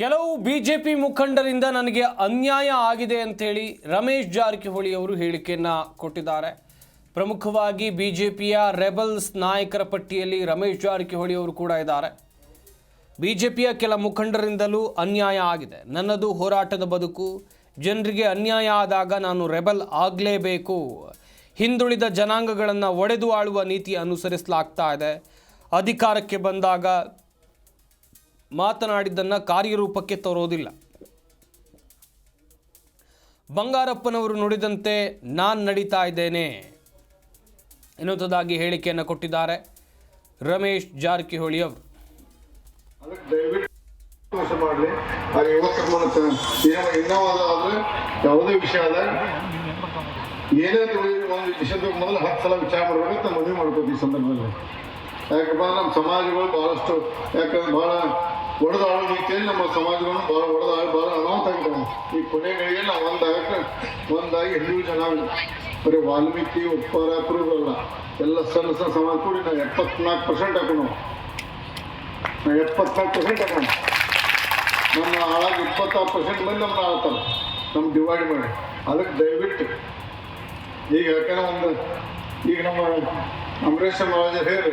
ಕೆಲವು ಬಿಜೆಪಿ ಮುಖಂಡರಿಂದ ನನಗೆ ಅನ್ಯಾಯ ಆಗಿದೆ ಅಂತೇಳಿ ರಮೇಶ್ ಜಾರಕಿಹೊಳಿ ಅವರು ಹೇಳಿಕೆಯನ್ನು ಕೊಟ್ಟಿದ್ದಾರೆ. ಪ್ರಮುಖವಾಗಿ ಬಿ ಜೆ ಪಿಯ ರೆಬಲ್ಸ್ ನಾಯಕರ ಪಟ್ಟಿಯಲ್ಲಿ ರಮೇಶ್ ಜಾರಕಿಹೊಳಿ ಅವರು ಕೂಡ ಇದ್ದಾರೆ. ಬಿ ಜೆ ಪಿಯ ಕೆಲ ಮುಖಂಡರಿಂದಲೂ ಅನ್ಯಾಯ ಆಗಿದೆ. ನನ್ನದು ಹೋರಾಟದ ಬದುಕು, ಜನರಿಗೆ ಅನ್ಯಾಯ ಆದಾಗ ನಾನು ರೆಬಲ್ ಆಗಲೇಬೇಕು. ಹಿಂದುಳಿದ ಜನಾಂಗಗಳನ್ನು ಒಡೆದು ಆಳುವ ನೀತಿ ಅನುಸರಿಸಲಾಗ್ತಾ ಇದೆ. ಅಧಿಕಾರಕ್ಕೆ ಬಂದಾಗ ಮಾತನಾಡಿದ್ದನ್ನು ಕಾರ್ಯರೂಪಕ್ಕೆ ತರೋದಿಲ್ಲ. ಬಂಗಾರಪ್ಪನವರು ನುಡಿದಂತೆ ನಾನು ನಡೀತಾ ಇದ್ದೇನೆ ಎನ್ನುವುದಾಗಿ ಹೇಳಿಕೆಯನ್ನು ಕೊಟ್ಟಿದ್ದಾರೆ ರಮೇಶ್ ಜಾರಕಿಹೊಳಿ ಅವರು. ಮಾಡಲಿ. ಆ ಏನೋ ಯಾವುದೇ ವಿಷಯ ಆದಾಗ ಏನೇ ಒಂದು ವಿಷಯದ ಮೊದಲು ಹತ್ತು ಸಲ ವಿಚಾರ ಮಾಡ್ಬೇಕಂತ ಮದುವೆ ಮಾಡ್ಕೋತೀವಿ ಈ ಸಂದರ್ಭದಲ್ಲಿ. ಯಾಕಪ್ಪ ನಮ್ಮ ಸಮಾಜಗಳು ಭಾಳಷ್ಟು ಯಾಕಂದ್ರೆ ಭಾಳ ಒಡೆದಾಳು ರೀತಿಯಲ್ಲಿ ನಮ್ಮ ಸಮಾಜಗಳನ್ನು ಭಾಳ ಒಡೆದಾಳು ಭಾಳ ಅನಾಥ ಆಗಿದ್ದಾವೆ ಈ ಕೊನೆಗಳಿಗೆ ನಾವು ಒಂದಾಗಕ್ಕೆ, ಒಂದಾಗಿ ಹಿಂದೂ ಜನ ಬರೀ ವಾಲ್ಮೀಕಿ, ಉಪ್ಪಾರ ಕುರುಬಲ್ಲ ಎಲ್ಲ ಸಣ್ಣ ಸಣ್ಣ ಸಮಾಜ ಕೂಡಿ ನಾವು ಎಪ್ಪತ್ನಾಲ್ಕು ಪರ್ಸೆಂಟ್ ಹಾಕೋಣ. ನಾವು ಎಪ್ಪತ್ನಾಲ್ಕು ಪರ್ಸೆಂಟ್ ಹಾಕೋಣ. ನಮ್ಮ ಆಳಾಗ ಇಪ್ಪತ್ತಾರು ಪರ್ಸೆಂಟ್ ಮಂದಿ ನಮ್ಮನ್ನ ಆಳ್ತಾರೆ ನಮ್ಮ ಡಿವೈಡ್ ಮಾಡಿ. ಅದಕ್ಕೆ ದಯವಿಟ್ಟು ಈಗ ಯಾಕಂದ್ರೆ ಒಂದು, ಈಗ ನಮ್ಮ ಅಂಬರೀಷ್ ಮಹಾರಾಜ ಹೇಳಿ